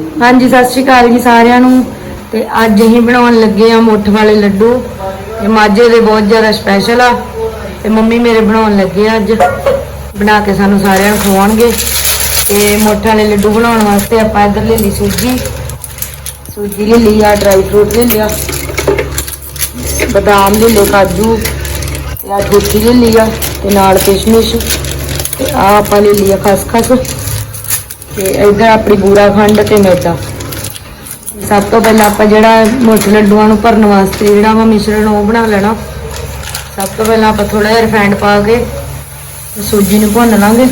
ਹਾਂਜੀ, ਸਤਿ ਸ਼੍ਰੀ ਅਕਾਲ ਜੀ ਸਾਰਿਆਂ ਨੂੰ। ਤੇ ਅੱਜ ਅਸੀਂ ਬਣਾਉਣ ਲੱਗੇ ਆ ਮੁੱਠ ਵਾਲੇ ਲੱਡੂ। ਇਹ ਮਾਝੇ ਦੇ ਬਹੁਤ ਜ਼ਿਆਦਾ ਸਪੈਸ਼ਲ ਆ। ਤੇ ਮੰਮੀ ਮੇਰੇ ਬਣਾਉਣ ਲੱਗੇ ਆ ਅੱਜ। ਬਣਾ ਕੇ ਸਾਨੂੰ ਸਾਰਿਆਂ ਨੂੰ ਖਵਾਉਣਗੇ। ਤੇ ਮੁੱਠ ਵਾਲੇ ਲੱਡੂ ਬਣਾਉਣ ਵਾਸਤੇ ਆਪਾਂ ਇੱਧਰ ਲੈ ਲਈ ਸੂਜੀ। ਸੂਜੀ ਲੈ ਲਈ ਆ ਡਰਾਈ ਫਰੂਟ ਲੈ ਲਿਆ। ਬਦਾਮ ਲੈ ਲਏ, ਕਾਜੂ। ਤੇ ਆ ਠੂਠੀ ਲੈ ਲਈ ਆ, ਤੇ ਨਾਲ ਕਿਸ਼ਮਿਸ਼। ਤੇ ਆ ਆਪਾਂ ਲੈ ਲਈ ਆ ਖਸਖਸ। ਤੇ ਇੱਧਰ ਆਪਣੀ ਬੂਰਾ ਖੰਡ ਤੇ ਮੈਦਾ ਸਭ ਤੋਂ ਪਹਿਲਾਂ ਆਪਾਂ ਜਿਹੜਾ ਮੁੱਠ ਲੱਡੂਆਂ ਨੂੰ ਭਰਨ ਵਾਸਤੇ ਜਿਹੜਾ ਵਾ ਮਿਸ਼ਰਣ ਉਹ ਬਣਾ ਲੈਣਾ। ਸਭ ਤੋਂ ਪਹਿਲਾਂ ਆਪਾਂ ਥੋੜਾ ਜਿਹਾ ਰਿਫਾਈਂਡ ਪਾ ਕੇ ਸੂਜੀ ਨੂੰ ਭੁੰਨ ਲਾਂਗੇ।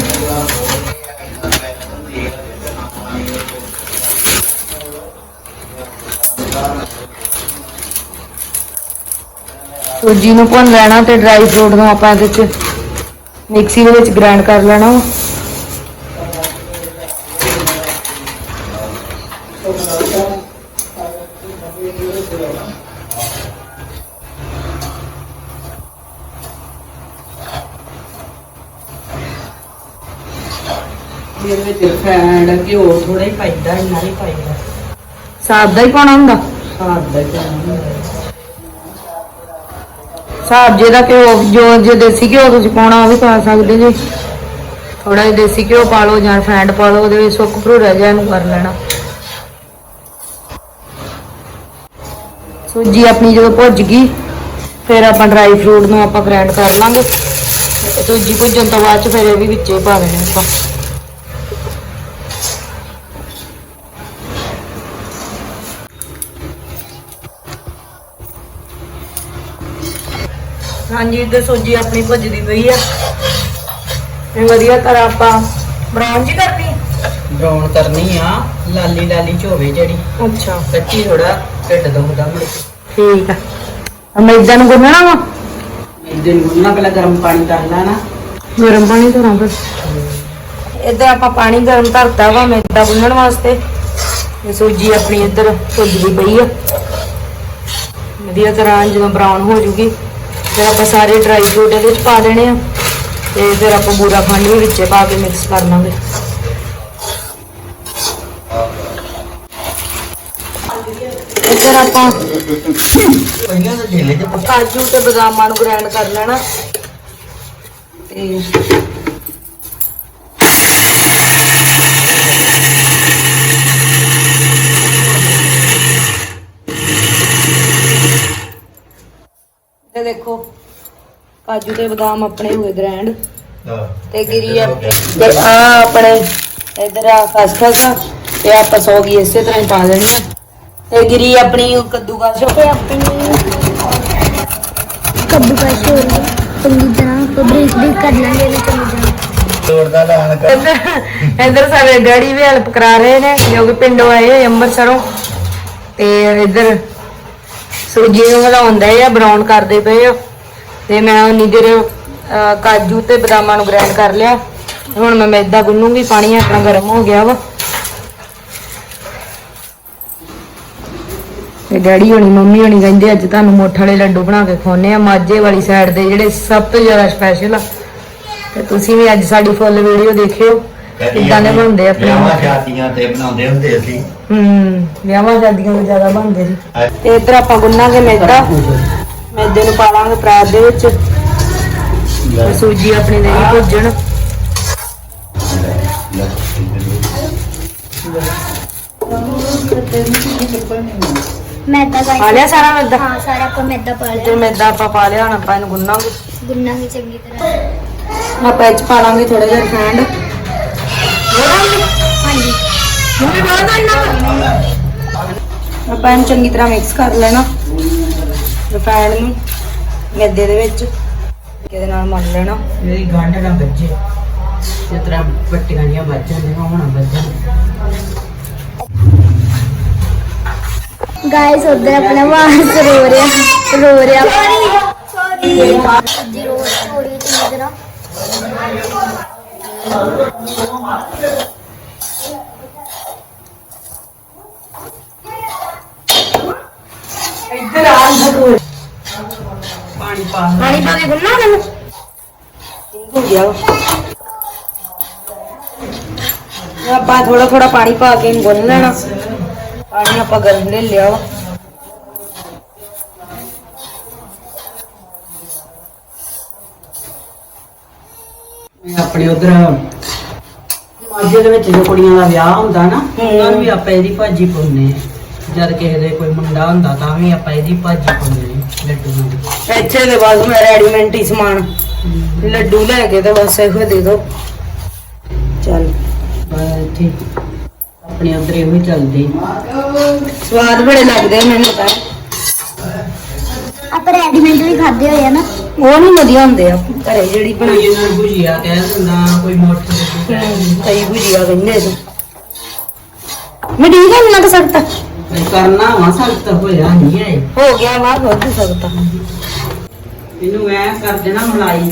ਸੂਜੀ ਨੂੰ ਭੁੰਨ ਲੈਣਾ ਤੇ ਡਰਾਈ ਫਰੂਟ ਨੂੰ ਆਪਾਂ ਇਹਦੇ ਚ ਮਿਕਸੀ ਦੇ ਵਿੱਚ ਗ੍ਰਾਈਂਡ ਕਰ ਲੈਣਾ। ਰਿਫਾਈਂਡ ਘਿਓ ਥੋੜਾ ਹੀ ਪਾਈਦਾ ਇੰਨਾ ਨਹੀਂ ਪਾਈਦਾ। ਸਾਬ ਦਾ ਹੀ ਪਾਉਣਾ ਹੁੰਦਾ? ਸਾਦ ਦਾ ਘਿਓ ਸਾਬ ਜਿਹਦਾ ਘਿਓ ਜੋ ਜੇ ਦੇਸੀ ਘਿਓ ਤੁਸੀਂ ਪਾਉਣਾ ਉਹ ਵੀ ਪਾ ਸਕਦੇ ਜੀ। ਥੋੜਾ ਜਿਹਾ ਦੇਸੀ ਘਿਓ ਪਾ ਲਓ ਜਾਂ ਫੈਂਡ ਪਾ ਲਓ ਉਹਦੇ ਵਿੱਚ ਸੁੱਕ ਭਰੂਰਾ ਜਿਹਾ ਇਹਨੂੰ ਕਰ ਲੈਣਾ। ਸੂਜੀ ਆਪਣੀ ਜਦੋਂ ਭੁੱਜ ਗਈ ਫਿਰ ਆਪਾਂ ਡਰਾਈ ਫਰੂਟ ਨੂੰ ਆਪਾਂ ਗ੍ਰਾਈਂਡ ਕਰ ਲਾਂਗੇ। ਸੂਜੀ ਭੁੱਜਣ ਤੋਂ ਬਾਅਦ ਚ ਫਿਰ ਇਹ ਵੀ ਵਿੱਚੇ ਪਾ ਦੇਣੇ ਆਪਾਂ। ਹਾਂਜੀ ਇੱਧਰ ਸੂਜੀ ਆਪਣੀ ਭੁੱਜਦੀ ਪਈ ਆ। ਇਹ ਵਧੀਆ ਤਰ੍ਹਾਂ ਆਪਾਂ। ਬਰਾਊਨ ਜੀ ਕਰਨੀ? ਬਰਾਉਨ ਕਰਨੀ ਆ ਲਾਲੀ ਲਾਲੀ ਚ ਹੋਵੇ ਜਿਹੜੀ। ਅੱਛਾ। ਕੱਚੀ ਥੋੜਾ ਢਿੱਡ ਦੁਖਦਾ ਮੁੜ ਠੀਕ ਆ। ਮੈਦਾ ਨੂੰ ਗੁੰਨਣਾ ਵਾ? ਇਹਦੇ ਨੂੰ ਗੁੰਨਣਾ ਪਹਿਲਾਂ ਗਰਮ ਪਾਣੀ ਕਰ ਲੈਣਾ। ਗਰਮ ਪਾਣੀ ਧਰਾਂ ਫਿਰ। ਇੱਧਰ ਆਪਾਂ ਪਾਣੀ ਗਰਮ ਧਰਤਾ ਵਾ ਮੈਦਾ ਗੁੰਨਣ ਵਾਸਤੇ। ਤੇ ਸੂਜੀ ਆਪਣੀ ਇੱਧਰ ਭੁੱਜਦੀ ਪਈ ਆ। ਵਧੀਆ ਤਰ੍ਹਾਂ ਜਦੋਂ ਬਰਾਊਨ ਹੋ ਜੂਗੀ। ਫਿਰ ਆਪਾਂ ਸਾਰੇ ਡਰਾਈ ਫਰੂਟ ਇਹਦੇ ਵਿੱਚ ਪਾ ਦੇਣੇ ਆ। ਤੇ ਫਿਰ ਆਪਾਂ ਬੂਰਾ ਖੰਡ ਵੀ ਵਿੱਚੇ ਪਾ ਕੇ ਮਿਕਸ ਕਰ ਲਾਂਗੇ। ਇੱਧਰ ਆਪਾਂ ਪਹਿਲਾਂ ਤਾਂ ਢੇਲੇ ਚ ਪਾ- ਕਾਜੂ ਤੇ ਬਦਾਮਾਂ ਨੂੰ ਗ੍ਰਾਈਂਡ ਕਰ ਲੈਣਾ। ਤੇ ਦੇਖੋ ਕਾਜੂ ਤੇ ਬਦਾਮ ਆਪਣੇ ਹੋਏ ਗ੍ਰਾਈਂਡ ਤੇ ਗਿਰੀ ਆ ਤੇ ਆ ਆਪਣੇ ਇਧਰ ਆ ਖਸਖਸ ਆ ਤੇ ਆਪਾਂ ਸੌਗੀ ਇਸੇ ਤਰ੍ਹਾਂ ਹੀ ਪਾ ਦੇਣੀ ਆ। ਤੇ ਗਿਰੀ ਆਪਣੀ ਉਹ ਕੱਦੂਕਸ ਤੇ ਆਪਣੀ ਕੱਦੂ ਕਸ਼ ਹੋ ਰਹੀ ਹੈ ਚੰਗੀ ਤਰ੍ਹਾਂ ਬਰੀਕ ਬਰੀਕ ਕਰ ਲਾਂਗੇ ਇਹਨੂੰ ਚੰਗੀ ਤਰ੍ਹਾਂ। ਤੋੜਦਾ ਲਾਣ ਕਰ। ਇੱਧਰ ਸਾਡੇ ਡੈਡੀ ਵੀ ਹੈਲਪ ਕਰਾ ਰਹੇ ਨੇ ਜੋ ਕਿ ਪਿੰਡੋਂ ਆਏ ਹੋਏ ਅੰਮ੍ਰਿਤਸਰੋਂ। ਤੇ ਇੱਧਰ ਸੂਜੀ ਨੂੰ ਹਿਲਾਉਂਦੇ ਆ ਬਰਾਊਨ ਕਰਦੇ ਪਏ ਆ। ਤੇ ਮੈਂ ਉਨੀ ਦੇਰ ਕਾਜੂ ਤੇ ਬਦਾਮਾਂ ਨੂੰ ਗ੍ਰਾਈਂਡ ਕਰ ਲਿਆ। ਹੁਣ ਮੈਂ ਮੈਦਾ ਗੁੰਨੂਗੀ ਪਾਣੀ ਆਪਣਾ ਗਰਮ ਹੋ ਗਿਆ ਵਾ। ਤੇ ਡੈਡੀ ਹੋਣੀ ਮੰਮੀ ਹੋਣੀ ਕਹਿੰਦੇ ਅੱਜ ਤੁਹਾਨੂੰ ਮੋਠ ਵਾਲੇ ਲੱਡੂ ਬਣਾ ਕੇ ਖਵਾਉਣੇ ਆ ਮਾਝੇ ਵਾਲੀ ਸਾਈਡ ਦੇ ਜਿਹੜੇ ਸਭ ਤੋਂ ਜ਼ਿਆਦਾ ਸਪੈਸ਼ਲ ਆ। ਤੇ ਤੁਸੀਂ ਵੀ ਅੱਜ ਸਾਡੀ ਫੁੱਲ ਵੀਡੀਓ ਦੇਖਿਓ। ਕਿੱਦਾਂ ਦੇ ਬਣਦੇ ਆਪਣੇ ਵਿਆਹਾਂ। ਸ਼ਾਦੀਆਂ ਤੇ ਬਣਾਉਂਦੇ ਹੁੰਦੇ ਸੀ। ਹੂੰ ਵਿਆਹਾਂ ਸ਼ਾਦੀਆਂ ਵਿੱਚ ਜ਼ਿਆਦਾ ਬਣਦੇ ਸੀ। ਤੇ ਇੱਧਰ ਆਪਾਂ ਗੁੰਨਾਂਗੇ ਮੈਦਾ। ਮੈਦੇ ਨੂੰ ਪਾ ਲਾਂਗੇ ਪਰਾਤ ਦੇ ਵਿੱਚ। ਤੇ ਸੂਜੀ ਆਪਣੀ ਦੇ ਭੁੱਜਣ। ਮੈਦਾ ਪਾ ਗਾਈ ਲਿਆ ਸਾਰਾ ਮੈਦਾ? ਹਾਂ ਸਾਰਾ ਆਪਾਂ ਮੈਦਾ ਪਾ ਤੇ ਲਿਆ ਮੈਦਾ ਆਪਾਂ ਪਾ ਲਿਆ ਹੁਣ ਆਪਾਂ ਇਹਨੂੰ ਗੁੰਨਾਂਗੇ। ਗੁੰਨਾਂਗੇ ਚੰਗੀ ਤਰ੍ਹਾਂ। ਆਪਾਂ ਇਹ 'ਚ ਪਾ ਲਾਂਗੇ ਥੋੜਾ ਜਿਹਾ ਰਿਫਾਈਂਡ ਹਾਂਜੀ। ਆਪਾਂ ਇਹਨੂੰ ਚੰਗੀ ਤਰ੍ਹਾਂ ਮਿਕਸ ਕਰ ਲੈਣਾ। ਰਿਫਾਈਂਡ ਨੂੰ ਮੈਦੇ ਦੇ ਵਿੱਚ ਇਹਦੇ ਨਾਲ ਮਲ ਲੈਣਾ ਮੇਰੀ ਗੰਢ ਨਾ ਵੱਜੇ ਜਿਸ ਤਰ੍ਹਾਂ ਬੱਟੀਆਂ ਜੀਆਂ ਵੱਜ ਜਾਂਦੀਆਂ ਹੁਣ ਵੱਜਣ ਗਾਇਸ ਉਧਰ ਆਪਣਾ ਵਾਸ ਰੋ ਰਿਹਾ ਪਾਣੀ ਪਾ ਪਾਣੀ ਪਾ ਕੇ ਗੁੰਨਾ ਮੈਨੂੰ। ਹੋ ਗਿਆ ਵਾ। ਆਪਾਂ ਥੋੜਾ ਥੋੜਾ ਪਾਣੀ ਪਾ ਕੇ ਇਹਨੂੰ ਗੁੰਨ ਲੈਣਾ। ਪਾਣੀ ਆਪਾਂ ਗਰਮ ਲੈ ਲਿਆ ਵਾ। ਇਹ ਆਪਣੇ ਉਧਰ ਮਾਝੇ ਦੇ ਵਿੱਚ ਜੋ ਕੁੜੀਆਂ ਦਾ ਵਿਆਹ ਹੁੰਦਾ ਨਾ ਉਹਨਾਂ ਨੂੰ ਵੀ ਆਪਾਂ ਇਹਦੀ ਭਾਜੀ ਪਾਉਂਦੇ ਆ। ਜਦ ਕਿਸੇ ਦੇ ਕੋਈ ਮੁੰਡਾ ਹੁੰਦਾ ਤਾਂ ਵੀ ਆਪਾਂ ਇਹਦੀ ਭਾਜੀ ਪਾਉਂਦੇ ਨੇ ਲੱਡੂਆਂ ਦੀ ਇੱਥੇ ਦੇ ਬਾਅਦ ਮੈਂ ਰੈਡੀਮੈਂਟ ਹੀ ਸਮਾਨ ਲੱਡੂ ਲੈ ਕੇ ਤੇ ਬਸ ਇਹੋ ਦੇ ਦੋ। ਚੱਲ। ਪਰ ਇੱਥੇ ਆਪਣੇ ਉਧਰ ਇਹੋ ਹੀ ਚੱਲਦੇ। ਸਵਾਦ ਬੜੇ ਲੱਗਦੇ ਆ ਮੈਨੂੰ ਤਾਂ। ਆਪਾਂ ਰੈਡੀਮੇਡ ਵੀ ਖਾਦੇ ਹੋਏ ਆ ਨਾ। ਉਹ ਨਹੀਂ ਵਧੀਆ ਹੁੰਦੇ ਆ। ਘਰੇ ਜਿਹੜੀ ਕੋਈ ਬਣਾਈ ਇਹਨਾਂ ਨੂੰ ਭੁਜੀਆ ਕਹਿ ਦਿੰਦਾ ਕੋਈ ਮੋਟਰ ਕਹਿ ਦਿੰਦਾ। ਕਈ ਭੁਜੀਆ ਕਹਿੰਦੇ ਤੂੰ ਮੈਂ ਠੀਕ ਹੈ ਨਾ ਸਕਤਾ ਇਹ ਕਰਨਾ ਵਾ ਸਖਤ ਹੋਇਆ ਨਹੀਂ ਹੈ ਹੋ ਗਿਆ ਵਾ ਹੋ ਵੀ ਸਕਤਾ ਇਹਨੂੰ ਐ ਕਰ ਦੇਣਾ ਮਲਾਈ।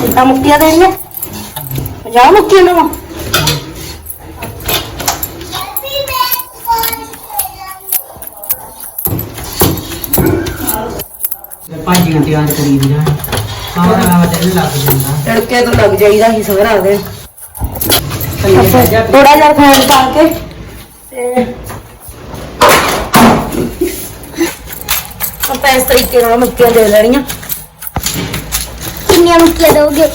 ਕਿੰਨਾ ਮੁੱਕੀਆਂ ਦੇਣੀਆਂ 50 ਮੁੱਕੀਆਂ ਨਾ। ਤੇ ਭਾਜੀਆਂ ਤਿਆਰ ਕਰੀ ਦੀਆਂ ਸਾਰਾ ਦਿਨ ਲੱਗ ਜਾਂਦਾ। ਤੜਕੇ ਤੋਂ ਲੱਗ ਜਾਈਦਾ ਥੱਲੇ ਬਹਿ ਜਾ ਥੋੜਾ ਜਿਹਾ ਖਾਣ ਪਾ ਕੇ। ਤੇ ਆਪਾਂ ਇਸ ਤਰੀਕੇ ਨਾਲ ਮੁੱਕੀਆਂ ਦੇ ਲੈਣੀਆਂ। ਕਿੰਨੀਆਂ ਮੁੱਕੀਆਂ ਦੋਗੇ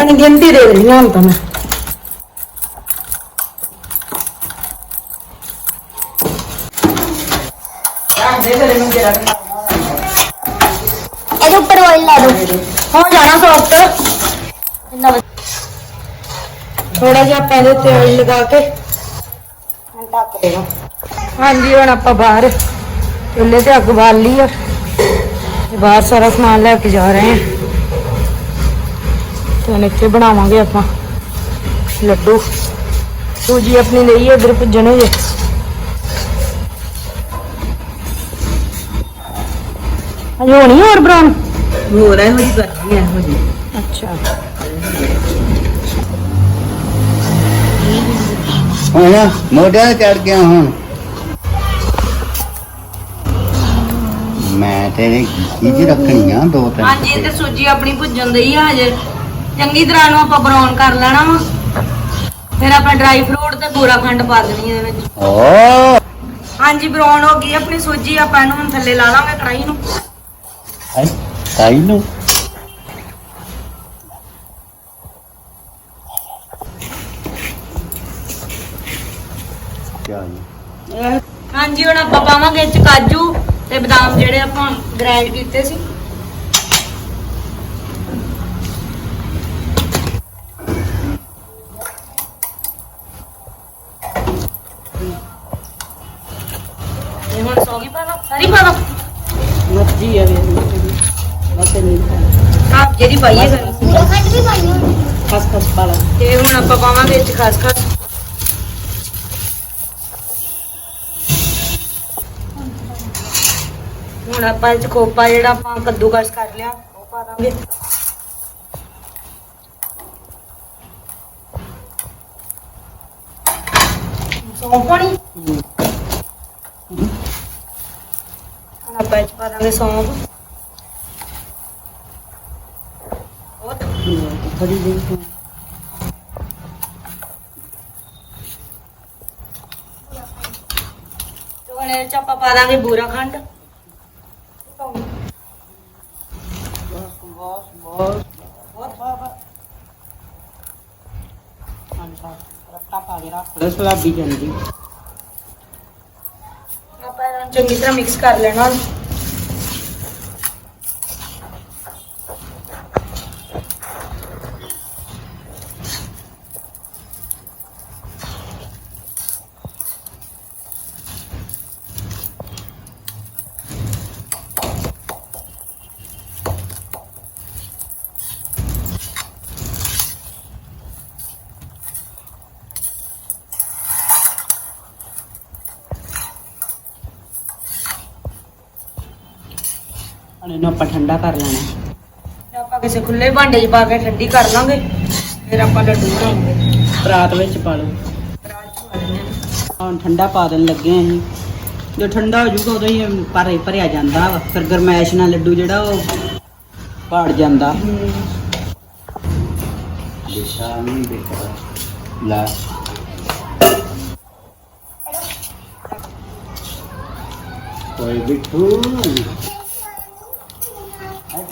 ਅਣ ਗਿਣਤੀ ਦੇ ਦੇਣੀਆਂ ਹੁਣ ਤਾਂ ਮੈਂ। ਇਹਦੇ ਉੱਪਰ ਆਇਲ ਲਾ ਦੋ ਹੋ ਜਾਣਾ ਸੌਫਟ ਇੰਨਾ ਥੋੜਾ ਜਿਹਾ ਪਹਿਲੇ ਤੇਲ ਲਗਾ ਕੇ ਹੁਣ ਢੱਕ ਦੇਣਾ। ਹਾਂਜੀ ਹੁਣ ਆਪਾਂ ਬਾਹਰ ਚੁੱਲ੍ਹੇ ਤੇ ਅੱਗ ਬਾਲ ਲਈ ਆ। ਤੇ ਬਾਹਰ ਸਾਰਾ ਸਮਾਨ ਲੈ ਕੇ ਜਾ ਰਹੇ ਹਾਂ। ਤੇ ਹੁਣ ਇੱਥੇ ਬਣਾਵਾਂਗੇ ਆਪਾਂ ਲੱਡੂ। ਸੂਜੀ ਆਪਣੀ ਲਈ ਇਧਰ ਭੁੱਜਣੇ ਜੇ। ਅਜੇ ਹੋਣੀ ਹੋਰ ਬਰਾਉਨ ਹੋਰ ਇਹੋ ਜਿਹੀ ਇਹੋ ਜਿਹੀ। ਅੱਛਾ। ਹੁਣ ਮੋਢਿਆਂ ਚੜ ਗਿਆ ਹੁਣ। ਮੈਂ ਤੇਰੇ ਕੀ ਰੱਖਣੀ ਆ ਦੋ ਤਿੰਨ ਹਾਂਜੀ ਤੇ ਸੂਜੀ ਆਪਣੀ ਭੁੱਜਣ ਦਈ ਆ ਹਜੇ। ਚੰਗੀ ਤਰ੍ਹਾਂ ਨੂੰ ਆਪਾਂ ਬਰਾਊਨ ਕਰ ਲੈਣਾ ਵਾ। ਫਿਰ ਆਪਾਂ ਡਰਾਈ ਫਰੂਟ ਤੇ ਬੂਰਾ ਖੰਡ ਪਾ ਦੇਣੀ ਇਹਦੇ ਵਿੱਚ। ਓ ਹਾਂਜੀ ਬਰਾਊਨ ਹੋ ਗਈ ਆਪਣੀ ਸੂਜੀ। ਆਪਾਂ ਇਹਨੂੰ ਹੁਣ ਥੱਲੇ ਲਾ ਲਾਂਗੇ ਕੜਾਈ ਨੂੰ। ਤਾਈ ਨੂੰ ਕਿਆ ਜੀ ਹਾਂਜੀ, ਹੁਣ ਆਪਾਂ ਪਾਵਾਂਗੇ ਇਹ ਚ ਕਾਜੂ ਤੇ ਬਦਾਮ ਜਿਹੜੇ ਆਪਾਂ ਗ੍ਰਾਈਂਡ ਕੀਤੇ ਸੀ ਇਹ ਹੁਣ ਸੌਗੀ ਪਾ ਦੋ ਸਾਰੀ ਪਾ ਦੋ ਮਰਜ਼ੀ ਆ ਵੇਖ ਬਸ ਨਹੀਂ ਆਪ ਜਿਹੜੀ ਪਾਈਏ ਫਿਰ ਬੂਰਾ ਖੰਡ ਵੀ ਪਾਈ ਹੋਣੀ ਖਸ ਖਸ ਪਾ ਲਾ। ਤੇ ਹੁਣ ਆਪਾਂ ਪਾਵਾਂਗੇ ਇਹ ਚ ਖਸਖਸ ਹੁਣ ਆਪਾਂ ਇਹ ਚ ਖੋਪਾ ਜਿਹੜਾ ਆਪਾਂ ਕੱਦੂਕਸ ਕਰ ਲਿਆ ਉਹ ਪਾ ਦਾਂਗੇ। ਸੌਂਫ ਪਾਣੀ ਹੁਣ ਆਪਾਂ ਇਹ ਚ ਪਾ ਦਾਂਗੇ ਸੌਂਫ ਉਹ ਥੋੜੀ ਜਿਹੀ ਤੇ। ਇਹ ਚ ਆਪਾਂ ਪਾ ਦਾਂਗੇ ਬੂਰਾ ਖੰਡ। ਰੱਖ ਲੈ ਸਲਾਬੀ ਜਾਂਦੀ ਆਪਾਂ ਇਹਨਾਂ ਨੂੰ ਚੰਗੀ ਤਰ੍ਹਾਂ ਮਿਕਸ ਕਰ ਲੈਣਾ ਹੁਣ ਇਹਨੂੰ ਆਪਾਂ ਠੰਡਾ ਕਰ ਲੈਣਾ ਆਪਾਂ ਕਿਸੇ ਖੁੱਲੇ ਭਾਂਡੇ 'ਚ ਪਾ ਕੇ ਠੰਡੀ ਕਰ ਲਾਂਗੇ ਫਿਰ ਆਪਾਂ ਲੱਡੂ ਬਣਾਉਂਗੇ। ਪਰਾਤ ਵਿੱਚ ਪਾ ਲਓ। ਹੁਣ ਠੰਡਾ ਪਾ ਦੇਣ ਲੱਗੇ ਆਂ ਅਸੀਂ। ਜੋ ਠੰਡਾ ਹੋ ਜਾਊਗਾ ਉਦੋਂ ਹੀ ਭਰੇ ਭਰਿਆ ਜਾਂਦਾ ਫਿਰ ਗਰਮੈਸ਼ ਨਾਲ ਲੱਡੂ ਜਿਹੜਾ ਉਹ ਪਾੜ ਜਾਂਦਾ। ਦਿਸ਼ਾ ਨਹੀਂ ਦੇਖਦਾ।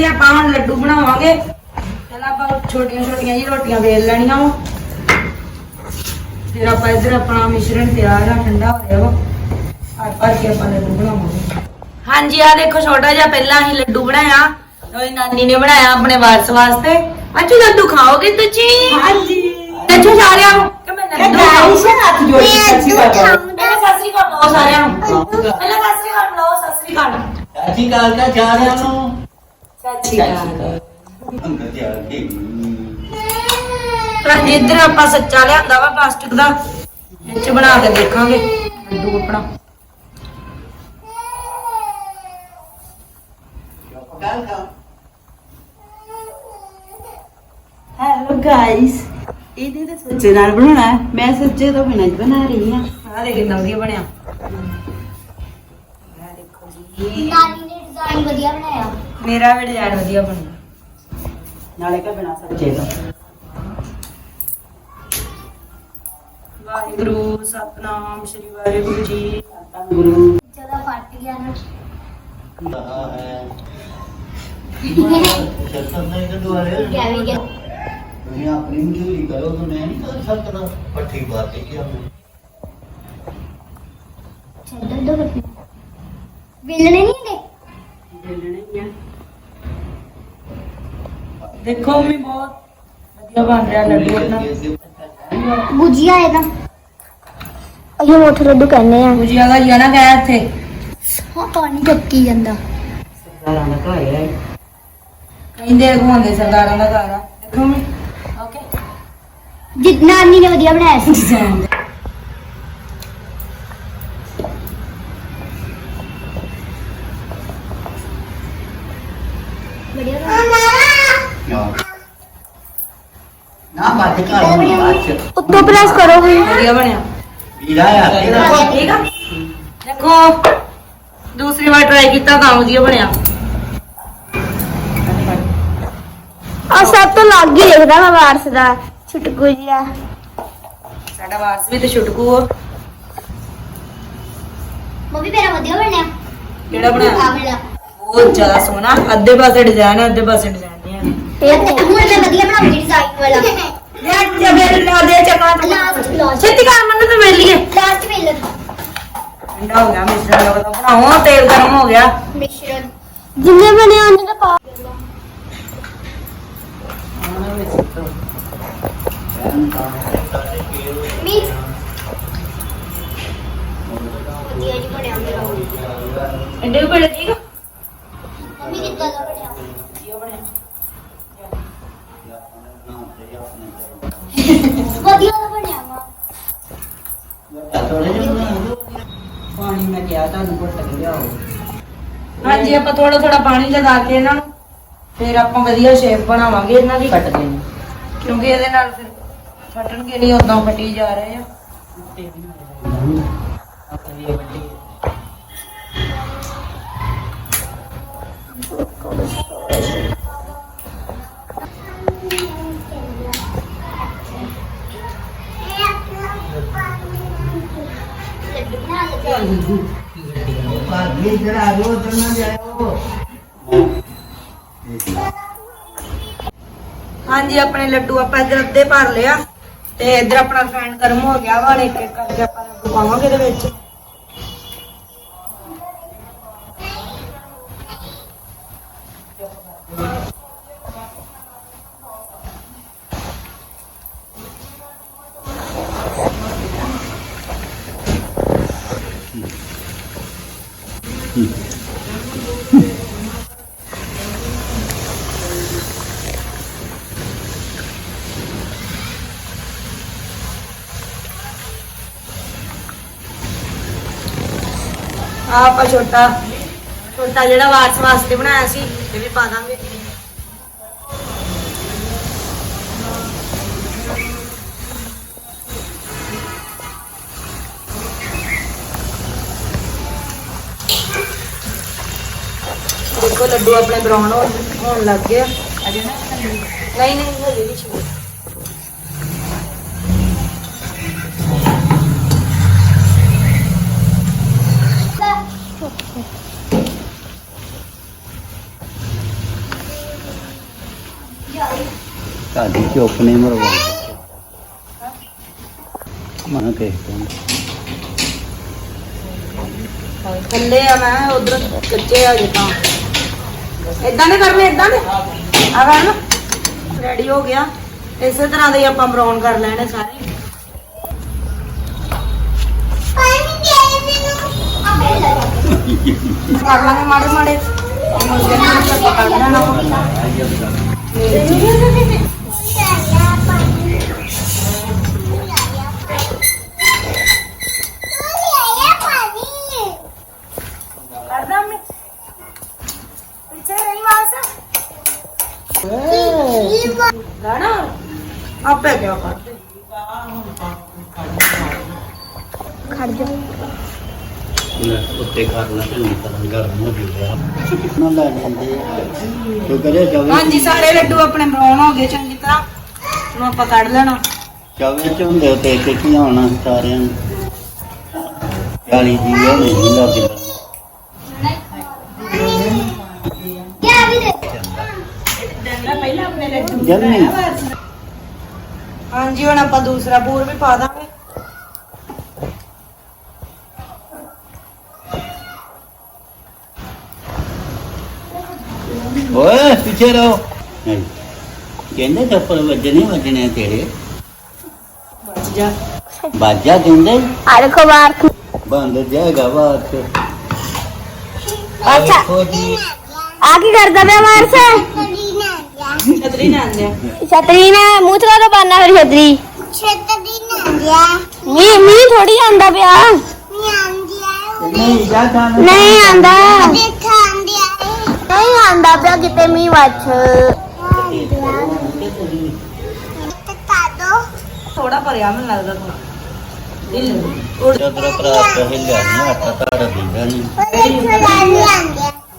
ਇੱਥੇ ਆਪਾਂ ਹੁਣ ਲੱਡੂ ਬਣਾਵਾਂਗੇ। ਪਹਿਲਾਂ ਆਪਾਂ ਛੋਟੀਆਂ ਛੋਟੀਆਂ ਜੀ ਰੋਟੀਆਂ ਵੇਲ ਲੈਣੀਆਂ ਵਾ। ਫਿਰ ਆਪਾਂ ਇੱਧਰ ਆਪਣਾ ਮਿਸ਼ਰਣ ਤਿਆਰ ਆ ਠੰਡਾ ਹੋ ਰਿਹਾ ਵਾ। ਆਟ ਭਰ ਕੇ ਆਪਾਂ ਲੱਡੂ ਬਣਾਵਾਂਗੇ। ਹਾਂਜੀ ਆ ਦੇਖੋ ਛੋਟਾ ਜਿਹਾ ਪਹਿਲਾਂ ਅਸੀਂ ਲੱਡੂ ਬਣਾਇਆ। ਉਹ ਨਾਨੀ ਨੇ ਬਣਾਇਆ ਆਪਣੇ ਵਾਰਸ ਵਾਸਤੇ। ਅੱਛੂ ਲੱਡੂ ਖਾਓਗੇ ਤੁਸੀਂ? ਹਾਂਜੀ। ਅੱਛੂ ਸਾਰਿਆਂ ਨੂੰ। ਕਿ ਮੈਂ ਲੱਡੂ ਖਾਊਂਗਾ ਹੱਥ ਜੋੜ ਕੇ ਸੱਚੀ ਬਾਤ ਪਹਿਲਾਂ ਸਤਿ ਸ੍ਰੀ ਅਕਾਲ ਸਾਰਿਆਂ ਨੂੰ। ਪਹਿਲਾਂ ਸਤਿ ਸ੍ਰੀ ਅਕਾਲ ਸਤਿ ਸ੍ਰੀ ਅਕਾਲ। ਸਤਿ ਸ੍ਰੀ ਅਕਾਲ ਤਾਂ ਇੱਧਰ ਆਪਾਂ ਸੱਚਾ ਲਿਆਂਦਾ ਵਾ ਪਲਾਸਟਿਕ ਦਾ। ਇਹ ਚ ਬਣਾ ਕੇ ਦੇਖਾਂਗੇ। ਲੱਡੂ ਆਪਣਾ ਹੈਲੋ ਗਾਇਸ ਇਹਦੇ ਤਾਂ ਸੱਚੇ ਨਾਲ ਬਣਾਉਣਾ ਹੈ। ਮੈਂ ਸੱਚੇ ਤੋਂ ਬਿਨਾਂ ਹੀ ਬਣਾ ਰਹੀ ਹਾਂ। ਆਹ ਦੇਖ ਕਿੰਨਾ ਵਧੀਆ ਬਣਿਆ। ਆਹ ਦੇਖੋ ਜੀ ਨਾਨੀ ਨੇ ਡਿਜ਼ਾਈਨ ਵਧੀਆ ਬਣਾਇਆ। ਮੇਰਾ ਵੀ ਡਿਜ਼ਾਈਨ ਵਧੀਆ ਬਣਦਾ। ਨਾਲੇ ਕਾ ਬਣਾ ਸਕਦੇ ਹੋ। ਵਾਹਿਗੁਰੂ ਸਤਨਾਮ ਸ੍ਰੀ ਵਾਹਿਗੁਰੂ ਜੀ। ਗੁਰੂ ਚਲੋ ਫਟ ਗਿਆ ਨਾ। ਕਹਾ ਹੈ ਸ਼ਰਤਾਂ ਨਹੀਂ ਕਢਵਾਰੇ ਕਿਆ ਵੀ ਕਿਆ ਤੁਸੀਂ ਆਪਣੀ ਮਜ਼ਦੂਰੀ ਕਰੋ ਤਾਂ ਮੈਂ ਨਹੀਂ ਕਰ ਸਕਦਾ ਪੱਠੀ ਬਾਤ ਹੈ ਕਿ ਹਮ ਛੱਡ ਦੋ ਬੱਤੀ ਵੇਲਣੇ ਨਹੀਂ ਦੇ ਦੇਖੋ ਮੰਮੀ ਬਹੁਤ ਵਧੀਆ ਬਣ ਰਿਹਾ ਲੱਡੂ ਆਪਣਾ। ਗੁਜੀਆ ਹੈ ਤਾਂ ਇਹ ਮੋਠੇ ਲੱਡੂ ਕਹਿੰਦੇ ਆ ਗੁਜੀਆ ਦਾ ਜੀ ਨਾ ਕਹਿਆ ਇੱਥੇ। ਹਾਂ ਪਾਣੀ ਟਪਕੀ ਜਾਂਦਾ। ਸਰਦਾਰਾਂ ਦਾ ਘਰ ਹੈ। ਕਹਿੰਦੇ ਘੁੰਮਦੇ ਸਰਦਾਰਾਂ ਦਾ ਘਰ ਆ। ਦੇਖੋ ਮੰਮੀ ਓਕੇ ਜਿ ਨਾਨੀ ਨੇ ਵਧੀਆ ਬਣਾਇਆ ਸੀ। ਨਾ ਬਾਅਦ ਚ ਕਰ ਲੂੰ ਬਾਅਦ ਚ। ਉੱਤੋਂ ਪ੍ਰੈਸ ਕਰੋ ਵੀ। ਵਧੀਆ ਬਣਿਆ। ਵੀਰਾ ਆ ਤੇਰਾ ਠੀਕ ਆ ਦੇਖੋ ਦੂਸਰੀ ਵਾਰ ਟਰਾਈ ਕੀਤਾ ਤਾਂ ਵਧੀਆ ਬਣਿਆ। ਆ ਸਭ ਤੋਂ ਲੱਗ ਹੀ ਲੱਗਦਾ ਮੈਂ ਵਾਰਸ ਦਾ ਛੁਟਕੂ ਜਿਹਾ। ਸਾਡਾ ਵਾਰਸ ਵੀ ਤੇ ਛੁਟਕੂ ਆ। ਮੰਮੀ ਮੇਰਾ ਵਧੀਆ ਬਣਿਆ। ਕਿਹੜਾ ਬਣਾਇਆ ਬਹੁਤ ਜ਼ਿਆਦਾ ਸੋਹਣਾ। ਅੱਧੇ ਪਾਸੇ ਡਿਜ਼ਾਈਨ ਹੈ ਅੱਧੇ ਪਾਸੇ design ਇਹ ਤੇ ਹੁਣ ਮੈਂ ਵਧੀਆ ਬਣਾਉਂਗੀ ਡਿਜ਼ਾਈਨ ਵਾਲਾ। ਦੇਖ ਜੇ ਮੇਰੇ ਲਾ ਦੇ ਚੱਕਾ ਲਾਸਟ ਲਾਸਟ ਛੇਤੀ ਕਰ ਮੈਨੂੰ ਤੇ ਮਿਲ ਲਈਏ। ਲਾਸਟ ਵੇਲ ਠੰਡਾ ਹੋ ਗਿਆ ਮਿਸ਼ਰਣ ਲੱਗਦਾ ਬਣਾਓ ਤੇਲ ਗਰਮ ਹੋ ਗਿਆ। ਮਿਸ਼ਰਣ। ਜਿੰਨੇ ਬਣਿਆ ਉਹਨੇ ਦਾ ਪਾ ਮੀ ਵਧੀਆ ਜੀ ਬਣਿਆ ਮੇਰਾ ਐਡੇ ਬੜੇ ਠੀਕ ਤੁਹਾਨੂੰ ਘੁੱਟ ਕੇ ਲਿਆਓ। ਹਾਂਜੀ ਆਪਾਂ ਥੋੜਾ ਥੋੜਾ ਪਾਣੀ ਲਗਾ ਕੇ ਇਹਨਾਂ ਨੂੰ ਫਿਰ ਆਪਾਂ ਵਧੀਆ ਸ਼ੇਪ ਬਣਾਵਾਂਗੇ ਇਹਨਾਂ ਦੀ। ਕੱਟ ਦੇਣੀ ਕਿਉਂਕਿ ਇਹਦੇ ਨਾਲ ਫਿਰ ਫਟਣਗੇ ਨਹੀਂ ਉਦਾਂ ਫਟੀ ਜਾ ਰਹੇ ਆ। ਆਪਣੀ ਵੱਡੀ ਭਾਗੀ ਜਿਹੜਾ ਰੋਜ਼ ਨਾ ਜਾਇਓ ਹਾਂਜੀ, ਆਪਣੇ ਲੱਡੂ ਆਪਾਂ ਇਧਰ ਅੱਧੇ ਭਰ ਲਿਆ ਤੇ ਇਧਰ ਆਪਣਾ ਫੈਨ ਗਰਮ ਹੋ ਗਿਆ ਵਾ ਇੱਕ ਇੱਕ ਕਰਕੇ ਆਪਾਂ ਲੱਡੂ ਪਾਵਾਂਗੇ ਇਹਦੇ ਵਿੱਚ। ਆ ਆਪਾਂ ਛੋਟਾ ਛੋਟਾ ਜਿਹੜਾ ਵਾਰਸ ਵਾਸਤੇ ਬਣਾਇਆ ਸੀ ਇਹ ਵੀ ਪਾ ਦਾਂਗੇ ਦੇਖੋ ਲੱਡੂ ਆਪਣੇ ਬਰਾਉਨ ਹੋਣ ਲੱਗ ਗਏ ਆ। ਨਹੀਂ ਨਹੀਂ ਹਜੇ ਨਹੀਂ ਤੁਹਾਡੀ ਚੁੱਪ ਨੇ ਮਰਵਾ ਮਨ ਕੇ ਥੱਲੇ ਆ ਮੈਂ ਉਧਰ ਕੱਚੇ ਆ ਜੇ ਤਾਂ। ਇਦਾਂ ਨੇ ਕਰਨੇ ਇਦਾਂ ਨੇ ਆ ਕਰ ਨਾ ਰੈਡੀ ਹੋ ਗਿਆ। ਇਸੇ ਤਰ੍ਹਾਂ ਦੇ ਹੀ ਆਪਾਂ ਬਰਾਊਨ ਕਰ ਲੈਣੇ ਸਾਰੇ। ਕਰ ਲਾਂਗੇ ਮਾੜੇ ਮਾੜੇ ਮੁਰਗੇ ਨੂੰ ਲੈਣਾ ਕਰਦਾ ਮੈਂ ਪਿੱਛੇ ਨਹੀਂ ਵਾਸਾ ਗਾਣਾ ਆਪੇ ਕਿਆ ਕਰਦੇ ਉੱਤੇ ਕਰਨਾ ਤੇ ਨਹੀਂ ਤਾਂ ਗਰਮ ਹੋ ਗਿਆ ਨਾ ਲੈ ਜਾਂਦੇ ਤੂੰ ਕਰੇ ਜਾਵੇ ਹਾਂਜੀ ਸਾਰੇ ਲੱਡੂ ਆਪਣੇ ਬਰਾਊਨ ਹੋ ਗਏ ਚੰਗੀ ਤਰ੍ਹਾਂ। ਹੁਣ ਆਪਾਂ ਕੱਢ ਲੈਣਾ। ਜਾਵੇ ਚ ਹੁੰਦੇ ਤੇ ਕਿ ਕੀ ਹੋਣਾ ਸਾਰਿਆਂ ਨੂੰ। ਚਾਲੀ ਜੀ ਉਹ ਨਹੀਂ ਲੱਗਦਾ। ਲੱਡੂ ਜਰਨੀ ਹਾਂਜੀ ਹੁਣ ਆਪਾਂ ਦੂਸਰਾ ਬੂਰ ਵੀ ਪਾ ਦਾਂਗੇ। ਓਏ ਪਿੱਛੇ ਰਹੋ। ਨਹੀਂ ਕਹਿੰਦੇ ਚੱਪਲ ਵੱਜਣੇ ਵੱਜਣੇ ਤੇਰੇ। ਬਚ ਜਾ। ਬਾਜਾ ਕਹਿੰਦੇ। ਆ ਦੇਖੋ ਬਾਹਰ। ਬੰਦ ਜਾਏਗਾ ਬਾਤ ਅੱਛਾ। ਵੇਖੋ ਜੀ। ਆ ਕੀ ਕਰਦਾ ਪਿਆ ਮਾਰਸ ਛਤਰੀ ਨਾ ਆਂਦੇ ਛਤਰੀ ਨਾ ਮੂੰਹ ਚ ਕਾ ਪਾਣਾ ਫਿਰ ਛਤਰੀ। ਮੀਂਹ ਮੀਂਹ ਥੋੜੀ ਆਂਦਾ ਪਿਆ ਨਹੀਂ ਨਹੀਂ ਆਂਦਾ ਨਹੀਂ ਆਂਦਾ ਪਿਆ ਕਿਤੇ ਮੀਂਹ ਵੱਛ ਥੋੜਾ ਭਰਿਆ ਮੈਨੂੰ ਲੱਗਦਾ ਥੋੜਾ ਦਿਲ ਚਦਰ ਪ੍ਰਾਪਤ ਹੈ ਲਿਆ ਆਟਾ ਤਾੜਾ ਦਿੰਦਾ ਨਹੀਂ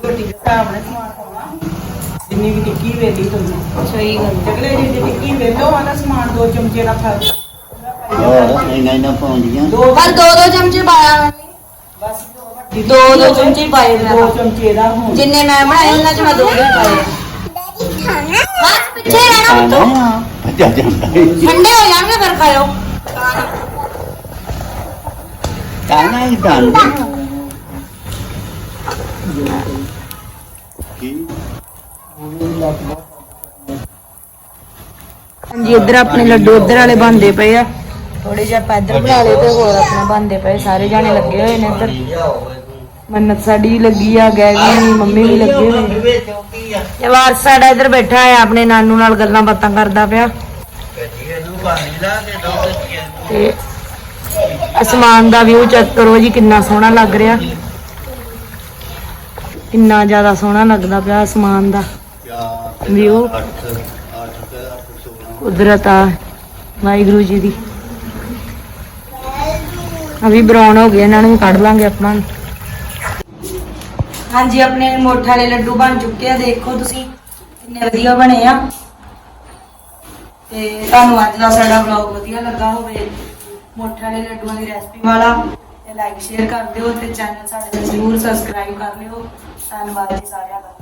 ਰੋਟੀ ਦੇ ਨਾਲ ਸਮਾਨ। ਜਿੰਨੀ ਵੀ ਟਿੱਕੀ ਵੇਲੀ ਤੁਹਾਨੂੰ। ਸਹੀ ਗੱਲ ਜਗਲੇ ਜੀ ਦੀ ਟਿੱਕੀ ਵੇਲੋ ਆਂਦਾ ਸਮਾਨ ਦੋ ਚਮਚੇ ਦਾ ਖਾ ਹੋਰ ਨਹੀਂ ਨਹੀਂ ਨਾ ਪਾਉਂਦੀਆਂ ਦੋ ਕੱਲ ਦੋ ਦੋ ਚਮਚੇ ਪਾਇਆ ਮੈਂ ਬਸ ਦੋ ਦੋ ਚਮਚੇ ਪਾਏ ਮੈਂ ਦੋ ਚਮਚੇ ਦਾ ਹੁਣ। ਜਿੰਨੇ ਮੈਂ ਬਣਾਏ ਉਹਨਾਂ ਚ ਮੈਂ ਦੋ ਦੋ ਪਾਏ। ਬਸ ਪਿੱਛੇ ਰਹਿਣਾ ਖਾਣਾ ਆ ਭੱਜਾ ਜਾਂਦਾ ਹੈ ਠੰਡੇ ਹੋ ਜਾਣਗੇ ਫਿਰ ਖਾਇਓ। ਖਾਣਾ ਹੀ ਦੰਦ ਹਾਂਜੀ, ਇੱਧਰ ਆਪਣੇ ਲੱਡੂ ਇੱਧਰ ਵਾਲੇ ਬੰਦੇ ਪਏ ਆ। ਥੋੜੇ ਜਿਹਾ ਆਪਾਂ ਇੱਧਰ ਬਣਾ ਲਏ ਤੇ ਹੋਰ ਆਪਣੇ ਬੰਦੇ ਪਏ। ਸਾਰੇ ਜਾਣੇ ਲੱਗੇ ਹੋਏ ਨੇ ਇੱਧਰ। ਮੰਨਤ ਸਾਡੀ ਲੱਗੀ ਆ ਗੈਗੀ ਵੀ, ਮੰਮੀ ਵੀ ਲੱਗੇ ਹੋਏ ਨੇ। ਤੇ ਸਾਡਾ ਇੱਧਰ ਬੈਠਾ ਹੈ ਆਪਣੇ ਨਾਨੂ ਨਾਲ ਗੱਲਾਂ ਬਾਤਾਂ ਕਰਦਾ ਪਿਆ। ਤੇ ਅਸਮਾਨ ਦਾ ਵਿਊ ਚੈੱਕ ਕਰੋ ਜੀ, ਕਿੰਨਾ ਸੋਹਣਾ ਲੱਗ ਰਿਹਾ। ਕਿੰਨਾ ਜ਼ਿਆਦਾ ਸੋਹਣਾ ਲੱਗਦਾ ਪਿਆ ਅਸਮਾਨ ਦਾ। ਵਿਊ ਕੁਦਰਤ ਆ ਵਾਹਿਗੁਰੂ ਜੀ ਦੀ। ਅਭੀ ਬਰਾਉਨ ਹੋ ਗਏ ਇਹਨਾਂ ਨੂੰ ਕੱਢ ਲਾਂਗੇ ਆਪਣਾ ਹਾਂਜੀ ਆਪਣੇ ਮੋਠ ਵਾਲੇ ਲੱਡੂ ਬਣ ਚੁੱਕੇ ਆ ਦੇਖੋ ਤੁਸੀਂ ਕਿੰਨੇ ਵਧੀਆ ਬਣੇ ਆ। ਤੇ ਤੁਹਾਨੂੰ ਅੱਜ ਦਾ ਸਾਡਾ ਵਲੌਗ ਵਧੀਆ ਲੱਗਾ ਹੋਵੇ ਮੋਠ ਵਾਲੇ ਲੱਡੂਆਂ ਦੀ ਰੈਸਪੀ ਵਾਲਾ ਤੇ ਲਾਈਕ ਸ਼ੇਅਰ ਕਰ ਦਿਓ ਤੇ ਚੈਨਲ ਸਾਡੇ ਦਾ ਜ਼ਰੂਰ ਸਬਸਕ੍ਰਾਈਬ ਕਰ ਲਿਓ। ਧੰਨਵਾਦ ਜੀ ਸਾਰਿਆਂ ਦਾ।